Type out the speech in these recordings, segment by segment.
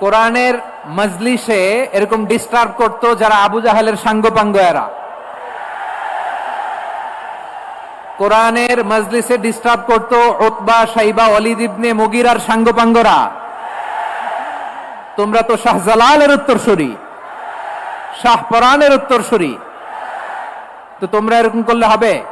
কোরআনের মজলিসে এরকম ডিস্টার্ব করতো যারা আবু জাহেলের সাঙ্গপাঙ্গ এরা কোরআনের মজলিসে ডিস্টার্ব করতো ওতবা সাইবা অলিদ ইবনে মুগিরার সাঙ্গপাঙ্গরা। তোমরা তো শাহ শাহজালালের উত্তরসূরি শাহপরানের উত্তরসূরি। তো তোমরা এরকম করলে হবে?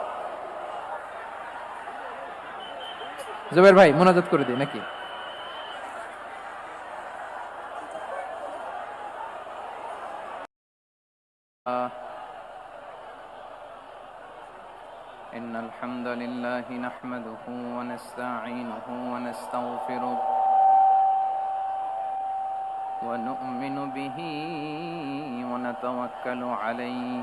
জুবের ভাই মোনাজাত করে দিই নাকি إن الحمد لله نحمده ونستعينه ونستغفره ونؤمن به ونتوكل عليه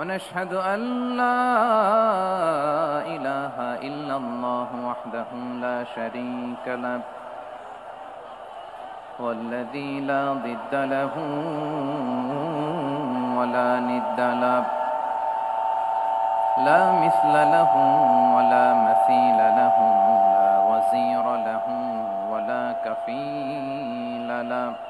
ونشهد أن لا إله إلا الله وحده لا شريك له والذي لا ضد له ولا ند له لا مثل له ولا مثيل له لا وزير له ولا كفيل له.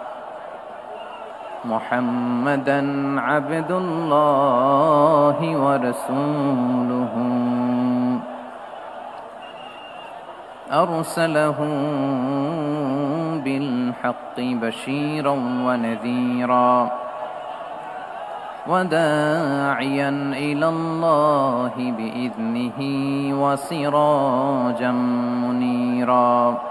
محمدا عبد الله ورسوله. أرسله بالحق بشيرا ونذيرا وداعيا إلى الله بإذنه وسراجا منيرا.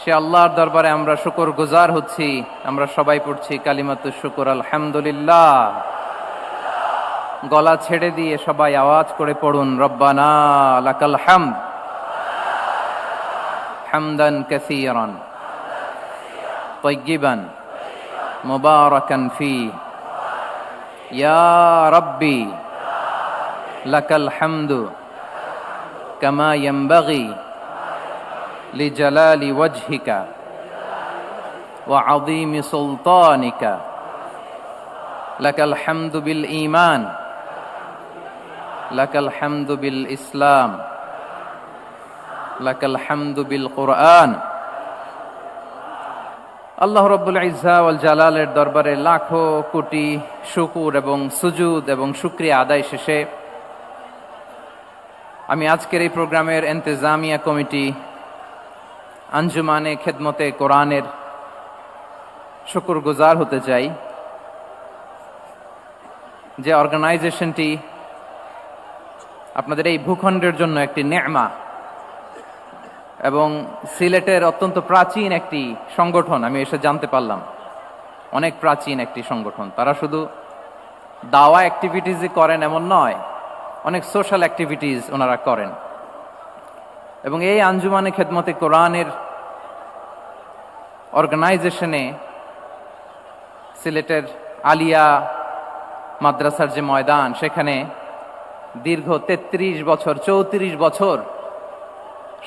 সে আল্লাহর দরবারে আমরা শুকর গুজার হচ্ছি আমরা সবাই পড়ছি কালিমাতু শুকর আলহামদুলিল্লাহ গলা ছেড়ে দিয়ে সবাই আওয়াজ করে পড়ুন রব্বানা লাকাল হামদ হামদান কাসীরান طيبا مباركا فيه يا ربي لك الحمد كما ينبغي لجلال وجهك وعظيم سلطانك لك الحمد بالايمان لك الحمد بالاسلام لك الحمد بالقران আল্লাহ রব্বুল ইজ্জা ওয়াল জালালের দরবারে লাখো কোটি শুকুর এবং সুজুদ এবং শুক্রিয়া আদায় শেষে আমি আজকের এই প্রোগ্রামের এন্তেজামিয়া কমিটি আঞ্জুমানে খেদমতে কোরআনের শুকুর গুজার হতে চাই। যে অর্গানাইজেশনটি আপনাদের এই ভূখণ্ডের জন্য একটি নেমা এবং সিলেটের অত্যন্ত প্রাচীন একটি সংগঠন, আমি এসে জানতে পারলাম। অনেক প্রাচীন একটি সংগঠন। তারা শুধু দাওয়া অ্যাক্টিভিটিসই করেন এমন নয়, অনেক সোশ্যাল অ্যাক্টিভিটিস ওনারা করেন। এবং এই আঞ্জুমানে খেদমতে কোরআনের অর্গানাইজেশনে সিলেটের আলিয়া মাদ্রাসার যে ময়দান, সেখানে দীর্ঘ ৩৩ বছর, চৌত্রিশ বছর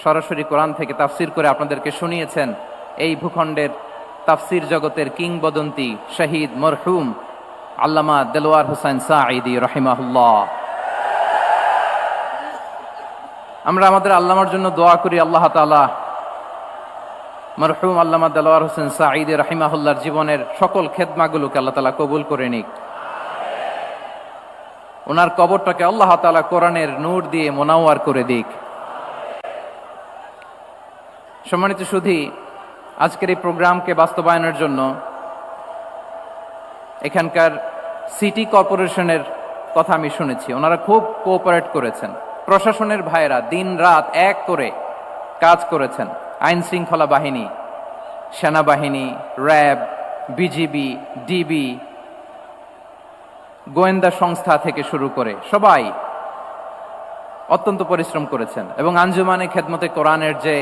সরাসরি কোরআন থেকে তাফসির করে আপনাদেরকে শুনিয়েছেন। এই ভূখণ্ডের তাফসির জগতের কিংবদন্তি শহীদ মরহুম আল্লামা দেলোয়ার হুসাইন সাঈদি রহিমাহুল্লাহ। আমরা আমাদের আল্লামার জন্য দোয়া করি, আল্লাহ তালা মরহুম আল্লামা দেলোয়ার হোসেন সাঈদি রহিমাহুল্লার জীবনের সকল খেদমাগুলোকে আল্লাহ তালা কবুল করে নিক। ওনার কবরটাকে আল্লাহ তালা কোরআনের নূর দিয়ে মোনাওয়ার করে দিক। সম্মানিত সুধী, আজকের এই প্রোগ্রামকে বাস্তবায়নের জন্য এখানকার সিটি কর্পোরেশনের কথা আমি শুনেছি। ওনারা খুব কোঅপারেট করেছেন। প্রশাসনের ভাইয়েরা দিন রাত এক করে কাজ করেছেন। আইন শৃঙ্খলা বাহিনী, সেনাবাহিনী, র্যাব, বিজিবি, ডিবি, গোয়েন্দা সংস্থা থেকে শুরু করে সবাই অত্যন্ত পরিশ্রম করেছেন এবং আঞ্জুমানে খেদমতে কোরআনের যে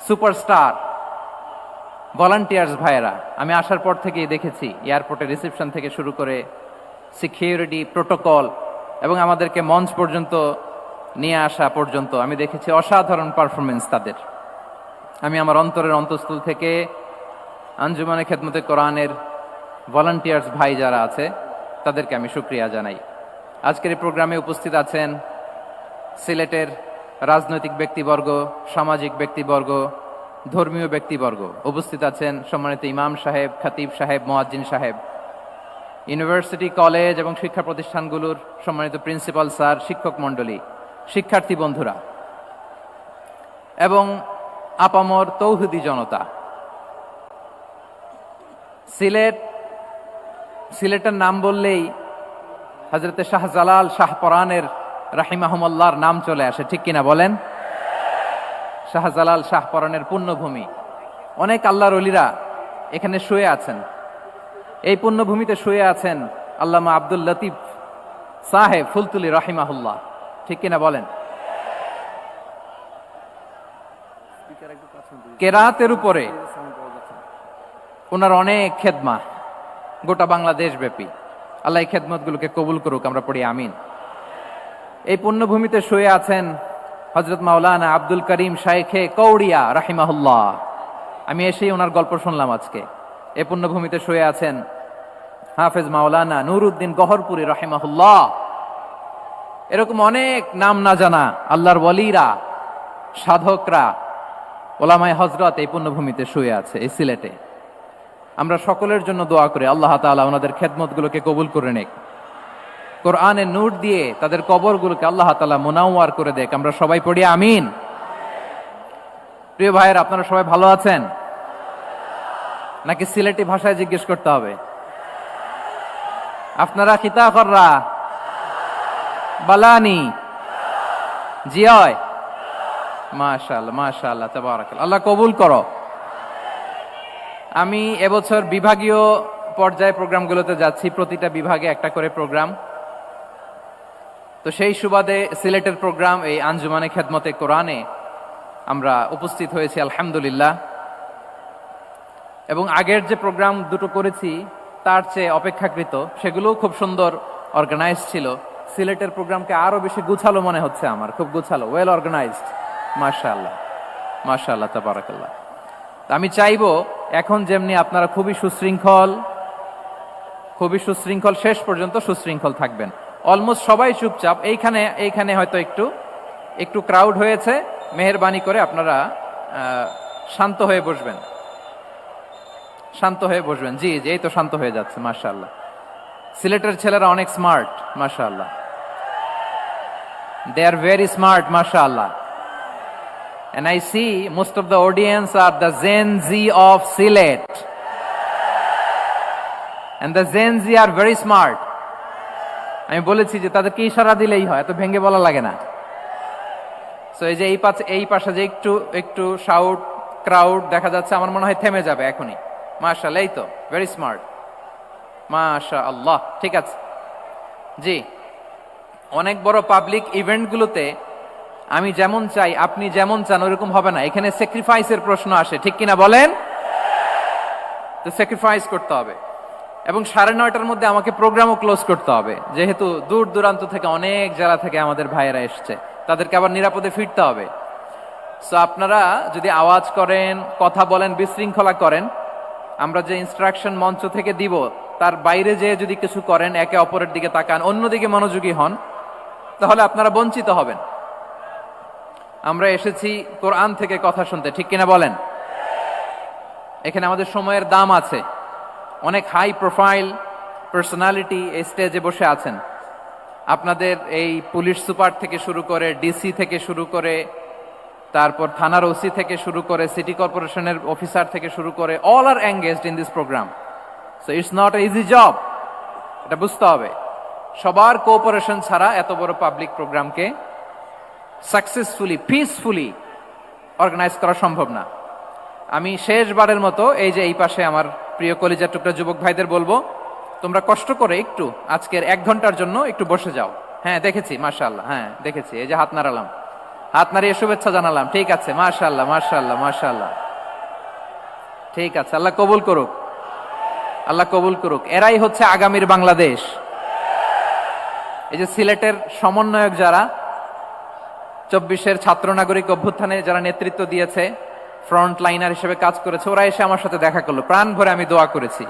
সুপারস্টার, ভলান্টিয়ার্স ভাইয়েরা, আমি আসার পর থেকেই দেখেছি এয়ারপোর্টে রিসেপশন থেকে শুরু করে সিকিউরিটি প্রোটোকল এবং আমাদেরকে মঞ্চ পর্যন্ত নিয়ে আসা পর্যন্ত আমি দেখেছি অসাধারণ পারফরমেন্স তাদের। আমি আমার অন্তরের অন্তঃস্থল থেকে আঞ্জুমানে খেদমতে কোরআনের ভলান্টিয়ার্স ভাই যারা আছে, তাদেরকে আমি সুক্রিয়া জানাই। আজকের এই প্রোগ্রামে উপস্থিত আছেন সিলেটের রাজনৈতিক ব্যক্তিবর্গ, সামাজিক ব্যক্তিবর্গ, ধর্মীয় ব্যক্তিবর্গ। উপস্থিত আছেন সম্মানিত ইমাম সাহেব, খাতিব সাহেব, মোয়াজ্জিন সাহেব। ইউনিভার্সিটি, কলেজ এবং শিক্ষা প্রতিষ্ঠানগুলোর সম্মানিত প্রিন্সিপাল স্যার, শিক্ষক মণ্ডলী, শিক্ষার্থী বন্ধুরা, এবং আপামর তৌহুদি জনতা। সিলেট, সিলেটের নাম বললেই হজরতে শাহজালাল শাহপরানের রাহিমাহমল্লার নাম চলে আসে, ঠিক কিনা বলেন? শাহজালাল শাহপরানের পুণ্যভূমি অনেক আল্লাহর অলিরা এখানে শুয়ে আছেন। এই পুণ্যভূমিতে শুয়ে আছেন আল্লামা আব্দুল লতিফ সাহেব ফুলতুলি রাহিমাহুল্লাহ। ঠিক কিনা বলেন? কেরাতের উপরে ওনার অনেক খেদমা, গোটা বাংলাদেশ ব্যাপী আল্লাহ এই খেদমতগুলোকে কবুল করুক, আমরা পড়ি আমিন। এই পুণ্যভূমিতে শুয়ে আছেন হজরত মাওলানা আব্দুল করিম শাইখে কৌড়িয়া রাহিমাহুল্লাহ। আমি এসেই ওনার গল্প শুনলাম আজকে। এই পুণ্যভূমিতে শুয়ে আছেন হাফেজ মাওলানা নুরুদ্দিন গহরপুরি রাহিমাহুল্লাহ। এরকম অনেক নাম না জানা আল্লাহর ওয়ালিরা, সাধকরা, ওলামায় হজরত এই পুণ্যভূমিতে শুয়ে আছে, এই সিলেটে। আমরা সকলের জন্য দোয়া করি, আল্লাহ তাআলা ওনাদের খেদমতগুলোকে কবুল করে নেক। কোরআনে নূর দিয়ে তাদের কবরগুলোকে আল্লাহ তাআলা মোনাওয়ার করে দেখ আমরা সবাই পড়ি আমিন। প্রিয় ভাইয়ের, আপনারা সবাই ভালো আছেন? নাকি সিলেটি ভাষায় জিজ্ঞেস করতে হবে? আপনারা খিতা কররা বালানি। জিয়য়। মাশাআল্লাহ মাশাআল্লাহ, তাবারাকাল্লাহ। আল্লাহ কবুল করো। আমি এবছর বিভাগীয় পর্যায়ে প্রোগ্রামগুলোতে যাচ্ছি, প্রতিটা বিভাগে একটা করে প্রোগ্রাম। তো সেই সুবাদে সিলেটের প্রোগ্রাম, এই আঞ্জুমানে খেদমতে কোরআনে আমরা উপস্থিত হয়েছি, আলহামদুলিল্লাহ। এবং আগের যে প্রোগ্রাম দুটো করেছি তার চেয়ে অপেক্ষাকৃত, সেগুলোও খুব সুন্দর অর্গানাইজ ছিল। সিলেটের প্রোগ্রামকে আরও বেশি গুছালো মনে হচ্ছে আমার, খুব গুছালো ওয়েল অর্গানাইজড মাশাআল্লাহ মাশাআল্লাহ, তাবারাকাল্লাহ। আমি চাইব এখন যেমনি আপনারা খুবই সুশৃঙ্খল খুবই সুশৃঙ্খল, শেষ পর্যন্ত সুশৃঙ্খল থাকবেন। অলমোস্ট সবাই চুপচাপ, এইখানে এইখানে হয়তো একটু একটু ক্রাউড হয়েছে, মেহরবানি করে আপনারা শান্ত হয়ে বসবেন। শান্ত হয়ে বসবেন। জি জি, এই তো শান্ত হয়ে যাচ্ছে, মাশাআল্লাহ। সিলেটের ছেলেরা অনেক স্মার্ট মাশাআল্লাহ। দে আর ভেরি স্মার্ট মাশাআল্লাহ। And I see most of the audience are the Gen Z of Silet. And the Gen Z are very smart. আমি বলেছি যে তাদেরকে ইশারা দিলেই হয়, এত ভেঙে বলা লাগে না। সো এই যে এই পাশে এই পাশে যে একটু একটু শাউট ক্রাউড দেখা যাচ্ছে, আমার মনে হয় থেমে যাবে এখনই। মাশাআল্লাহ, এই তো ভেরি স্মার্ট মাশা আল্লাহ ঠিক আছে। জি, অনেক বড় পাবলিক ইভেন্টগুলোতে আমি যেমন চাই, আপনি যেমন চান, ওরকম হবে না। এখানে স্যাক্রিফাইসের প্রশ্ন আসে, ঠিক কিনা বলেন? তো স্যাক্রিফাইস করতে হবে। এবং সাড়ে নয়টার মধ্যে আমাকে প্রোগ্রামও ক্লোজ করতে হবে। যেহেতু দূর দূরান্ত থেকে অনেক জেলা থেকে আমাদের ভাইয়েরা এসছে। তাদেরকে আবার নিরাপদে ফিরতে হবে। সো আপনারা যদি আওয়াজ করেন, কথা বলেন, বিশৃঙ্খলা করেন আমরা যে ইনস্ট্রাকশন মঞ্চ থেকে দিব, তার বাইরে যে যদি কিছু করেন, একে অপরের দিকে তাকান, অন্যদিকে মনোযোগী হন, তাহলে আপনারা বঞ্চিত হবেন। আমরা এসেছি কোরআন থেকে কথা শুনতে, ঠিক কিনা বলেন? এখানে আমাদের সময়ের দাম আছে। অনেক হাই প্রোফাইল পার্সোনালিটি এই স্টেজে বসে আছেন। আপনাদের এই পুলিশ সুপার থেকে শুরু করে ডিসি থেকে শুরু করে তারপর থানার ওসি থেকে শুরু করে সিটি কর্পোরেশনের অফিসার থেকে শুরু করে all are engaged in this program so it's not a easy job এটা বুঝতে হবে। সবার কোঅপারেশন ছাড়া এত বড় পাবলিক প্রোগ্রামকে সাকসেসফুলি পিসফুলি অর্গানাইজ করা সম্ভব না। আমি শেষবারের মতো এই যে এই পাশে আমার প্রিয় কলিজার টুকরা যুবক ভাইদের বলব, তোমরা কষ্ট করে একটু আজকের এক ঘণ্টার জন্য একটু বসে যাও। হ্যাঁ দেখেছি, মাশাআল্লাহ হ্যাঁ দেখেছি, এই যে হাত নাড়ালাম। হাত নাড়িয়ে শুভেচ্ছা জানালাম। ঠিক আছে, মাশাআল্লাহ মাশাআল্লাহ মাশাআল্লাহ। ঠিক আছে, আল্লাহ কবুল করুক। আল্লাহ কবুল করুক। এরাই হচ্ছে আগামীর বাংলাদেশ। এই যে সিলেটের সমন্বয়ক যারা, চব্বিশের ছাত্র নাগরিক অভ্যুত্থানে যারা নেতৃত্ব দিয়েছে ফ্রন্ট লাইনার হিসেবে কাজ করেছে, ওরা এসে আমার সাথে দেখা করল। প্রাণ ভরে আমি দোয়া করেছি।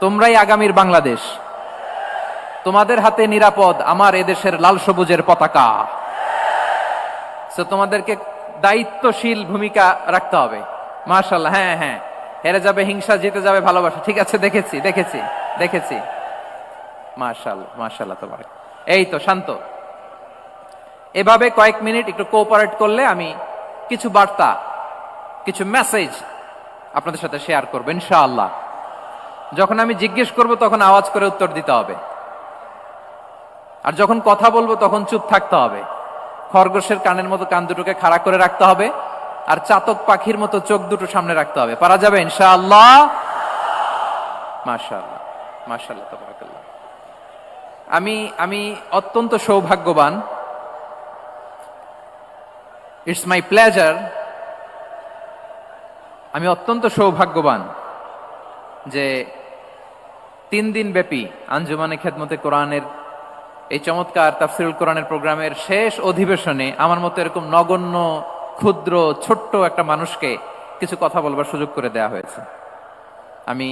তোমরাই আগামীর বাংলাদেশ। তোমাদের হাতে নিরাপদ আমার এদেশের লাল সবুজের পতাকা। So, তোমাদেরকে দায়িত্বশীল ভূমিকা রাখতে হবে। মার্শাল্লাহ হ্যাঁ হ্যাঁ। হেরে যাবে, হিংসা, জিতে যাবে, ভালোবাসা। ঠিক আছে, দেখেছি দেখেছি দেখেছি। মার্শাল্লাহ মার্শাল্লাহ তোমার। এই তো, শান্ত। এভাবে কয়েক মিনিট একটু কোঅপারেট করলে আমি কিছু বার্তা, কিছু মেসেজ আপনাদের সাথে শেয়ার করব, ইনশাআল্লাহ। যখন আমি জিজ্ঞেস করব, তখন আওয়াজ করে উত্তর দিতে হবে। আর যখন কথা বলব, তখন চুপ থাকতে হবে। খরগোশের কানের মতো কান দুটোকে খাড়া করে রাখতে হবে, আর চাতক পাখির মতো চোখ দুটো সামনে রাখতে হবে। পারা যাবে ইনশাআল্লাহ? মাশাআল্লাহ মাশাআল্লাহ, তাবারাকাল্লাহ। আমি আমি অত্যন্ত সৌভাগ্যবান। ইটস মাই প্লেজার আমি অত্যন্ত সৌভাগ্যবান যে তিন দিন ব্যাপী আঞ্জুমানে খেদমতে কোরআনের এই চমৎকার তাফসিরুল কোরআনের প্রোগ্রামের শেষ অধিবেশনে আমার মতো এরকম নগণ্য, ক্ষুদ্র, ছোট্ট একটা মানুষকে কিছু কথা বলবার সুযোগ করে দেয়া হয়েছে। আমি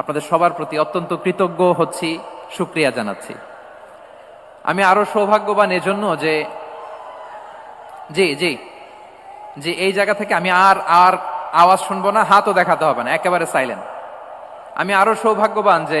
আপনাদের সবার প্রতি অত্যন্ত কৃতজ্ঞ হচ্ছি, সুক্রিয়া জানাচ্ছি। আমি আরও সৌভাগ্যবান এজন্য যে, জি জি যে এই জায়গা থেকে আমি আর আর আওয়াজ শুনব না, হাতও দেখাতে হবে না, একেবারে সাইলেন্ট আমি আরও সৌভাগ্যবান যে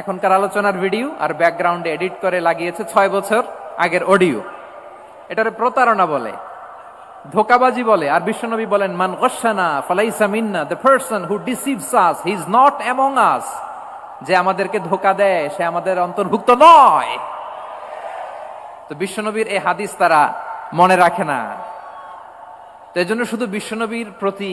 এখনকার আলোচনার ভিডিও আর ব্যাকগ্রাউন্ডে এডিট করে লাগিয়েছে ছয় বছর আগের অডিও। এটারে প্রতারণা বলে, ধোকাবাজি বলে, আর বিশ্বনবী বলেন, মান গসানা ফালাইসা মিন্না the person who deceives us he is not among us যে আমাদেরকে ধোকা দেয়, সে আমাদের অন্তর্ভুক্ত নয়। তো বিশ্বনবীর এই হাদিস তারা মনে রাখে না। তো এই জন্য শুধু বিশ্বনবীর প্রতি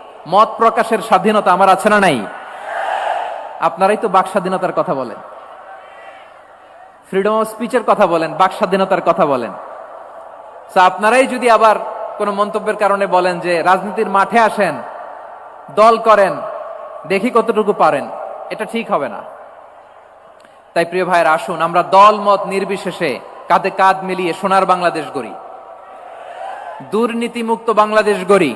মত প্রকাশের স্বাধীনতা আমার আছে না নাই? আপনারাই তো বাক স্বাধীনতার কথা বলেন। ফ্রিডম অফ স্পিচের কথা বলেন, বাক স্বাধীনতার কথা বলেন। আপনারাই যদি আবার কোনো মন্তব্যের কারণে বলেন যে রাজনীতির মাঠে আসেন, দল করেন, দেখি কতটুকু পারেন, এটা ঠিক হবে না। তাই প্রিয় ভাইয়ের, আসুন, আমরা দল, মত নির্বিশেষে কাঁধে কাঁধ মিলিয়ে সোনার বাংলাদেশ গড়ি। দুর্নীতিমুক্ত বাংলাদেশ গড়ি।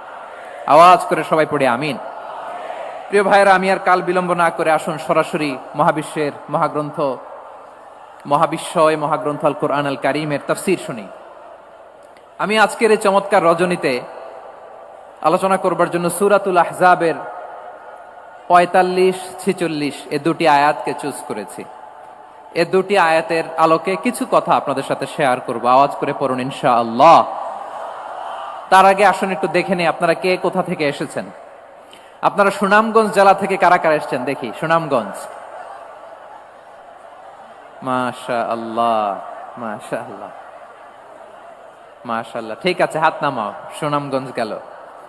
আওয়াজ করে সবাই পড়ে আমিন। প্রিয় ভাইয়েরা, আমি আর কাল বিলম্ব না করে আসুন সরাসরি মহাবিশ্বের মহাগ্রন্থ, মহাবিশ্বয় মহাগ্রন্থ আল কোরআন আল কারিমের তাফসির শুনি। আমি আজকের এই চমৎকার রজনীতে আলোচনা করবার জন্য সুরাতুল আহজাবের পঁয়তাল্লিশ ছিচল্লিশ এ দুটি আয়াতকে চুজ করেছি। এ দুটি আয়াতের আলোকে কিছু কথা আপনাদের সাথে শেয়ার করব। আওয়াজ করে পড়ুন ইনশা আল্লাহ তার আগে আসুন একটু দেখে নিই আপনারা কে কোথা থেকে এসেছেন। আপনারা সুনামগঞ্জ জেলা থেকে কারা কারা এসেছেন? দেখি, সুনামগঞ্জ। মাশা আল্লাহ মাশা আল্লাহ মাশাল্লাহ ঠিক আছে, হাত নামাও, সুনামগঞ্জ গেল।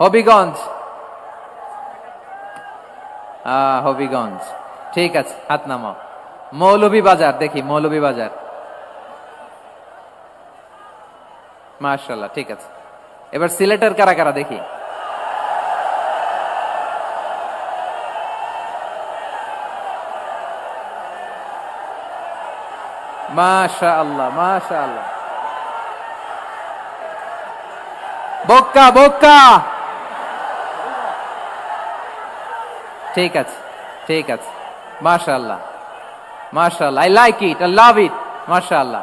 হবিগঞ্জ। হবিগঞ্জ। ঠিক আছে, হাত নামাও। মৌলভী বাজার দেখি মৌলভী বাজার মাশাল্লাহ ঠিক আছে। এবার সিলেটের কারা কারা দেখি? মাশা আল্লাহ মাশা আল্লাহ বোকা বোকা ঠিক আছে ঠিক আছে। মাশা আল্লাহ মাশা আল্লাহ I like it I love it মাশা আল্লাহ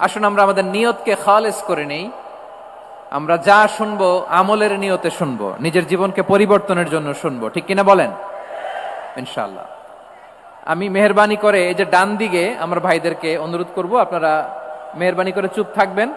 আসুন আমরা আমাদের নিয়তকে খালেস করে নেই। আমরা যা শুনব, আমলের নিয়তে শুনব, নিজের জীবনকে পরিবর্তনের জন্য শুনব। ঠিক কিনা বলেন? ইনশাল্লাহ আমি মেহরবানি করে এই যে ডান দিকে আমার ভাইদেরকে অনুরোধ করব, আপনারা মেহরবানি করে চুপ থাকবেন।